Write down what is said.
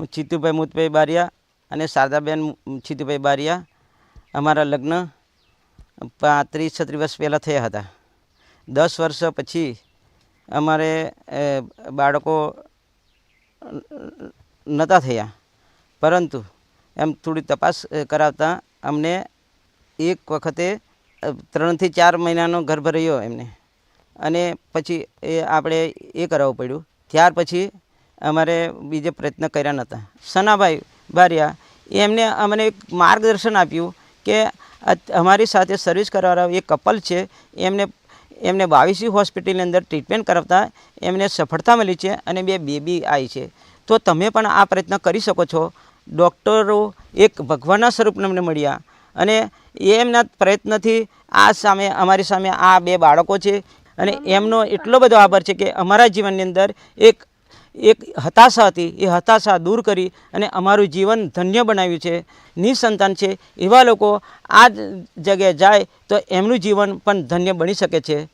હું ચિત્તુભાઈ મુતભાઈ બારિયા અને શારદાબેન ચિત્તુભાઈ બારિયા અમારા લગ્ન પાંત્રીસ છત્રીસ વર્ષ પહેલાં થયા હતા. દસ વર્ષ પછી અમારે બાળકો નહોતા થયા. પરંતુ એમ થોડી તપાસ કરાવતા અમને એક વખતે ત્રણથી ચાર મહિનાનો ગર્ભ રહ્યો એમને. અને પછી એ આપણે એ કરાવવું પડ્યું. ત્યાર પછી અમારે બીજે પ્રયત્ન કર્યા નહોતા. સનાભાઈ બારિયા એમને અમને એક માર્ગદર્શન આપ્યું કે અમારી સાથે સર્વિસ કરવાવાળા એક કપલ છે, એમને એમને બાવીસી હોસ્પિટલની અંદર ટ્રીટમેન્ટ કરાવતા એમને સફળતા મળી છે અને બે બેબી આવી છે. તો તમે પણ આ પ્રયત્ન કરી શકો છો. ડૉક્ટરો એક ભગવાનના સ્વરૂપને અમને મળ્યા અને એમના પ્રયત્નથી આ સામે, અમારી સામે આ બે બાળકો છે અને એમનો એટલો બધો આભાર છે કે અમારા જીવનની અંદર એક એક હતાશા હતી, એ હતાશા દૂર કરી અને અમારું જીવન ધન્ય બનાવ્યું છે. નિસંતાન છે. એવા લોકો આ જગ્યાએ જાય તો એમનું જીવન પણ ધન્ય બની શકે છે.